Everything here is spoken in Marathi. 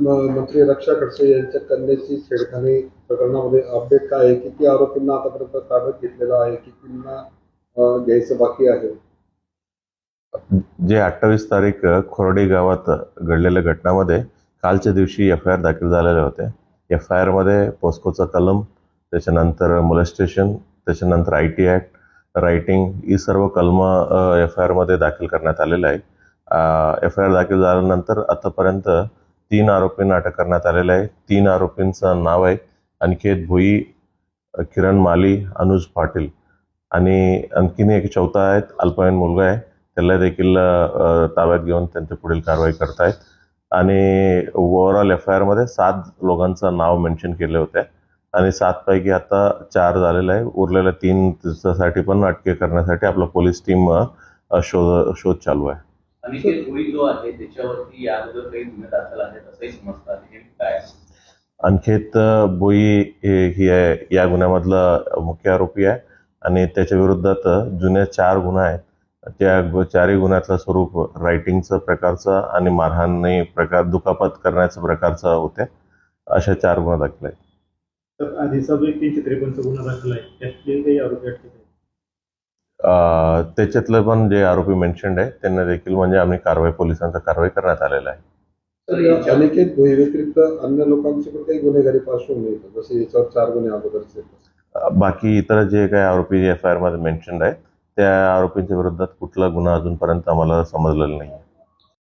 मंत्री रक्षा खडसे यांच्या कन्याची छेडखानी प्रकरणामध्ये अपडेट काय आहे? किती आरोपींना आतापर्यंत ताब्यात घेतलेला आहे? कितींना घ्यायचं बाकी आहे? जे अठ्ठावीस तारीख खोरडे गावात घडलेल्या घटनामध्ये कालच्या दिवशी एफ आय आर दाखल झालेले होते. एफ आय आरमध्ये पोस्कोचा कलम त्याच्यानंतर मोलेस्टेशन त्याच्यानंतर आय टी ॲक्ट रायटिंग ही सर्व कलमं एफ आय आरमध्ये दाखल करण्यात आलेले आहे एफ आय आर दाखल झाल्यानंतर आतापर्यंत तीन आरोपींना अटक करण्यात आलेलं आहे. तीन आरोपींचं नाव आहे अनिकेत भोई किरण माली अनुज पाटील. आणि आणखीन एक चौथा आहेत अल्पवयीन मुलगा आहे. त्याला देखील ताब्यात घेऊन त्यांची पुढील कारवाई करतायत. आणि ओव्हरऑल एफ आय आरमध्ये सात लोकांचं नाव मेन्शन केले होते. आणि सातपैकी आता चार झालेलं आहे. उरलेल्या तीन साठी पण अटके करण्यासाठी आपलं पोलीस टीम शोध शोध चालू आहे. अनिकेत भोई जो आहे त्याच्यावरती या अगोदर काही गुन्हे दाखल आहेत असंही समजतं हे काय? आहे? अनखेत बोई हे ही आहे या गुन्ह्यामधला मुख्य आरोपी आहे आणि त्याच्या विरोधात जुने चार गुन्हे आहेत. त्या चारही गुन्ह्यातलं स्वरूप रायटिंगचं प्रकारचं आणि मारहाणी प्रकार दुखापत करण्याचं प्रकारचं होते. अशा चार गुन्हे दाखल आहेत. तर आधीचा जो एक तीनशे त्रेपन्नचा गुन्हा दाखल आहे त्यातले काही आरोपी अटकेत त्याच्यातलं पण जे आरोपी मेन्शन्ड आहे त्यांना देखील म्हणजे आम्ही कारवाई पोलिसांचा कारवाई करण्यात आलेला आहे. तर या अनिकेत भोई व्यतिरिक्त अन्य लोकांची पण काही गुन्हेगारी पार्श्वभूमी? जसे याच्यावर चार गुन्हे अगोदरचे बाकी इतर जे काही आरोपी एफ आय आरमध्ये मेन्शन्ड आहेत त्या आरोपींच्या विरोधात कुठला गुन्हा अजूनपर्यंत आम्हाला समजलेला नाही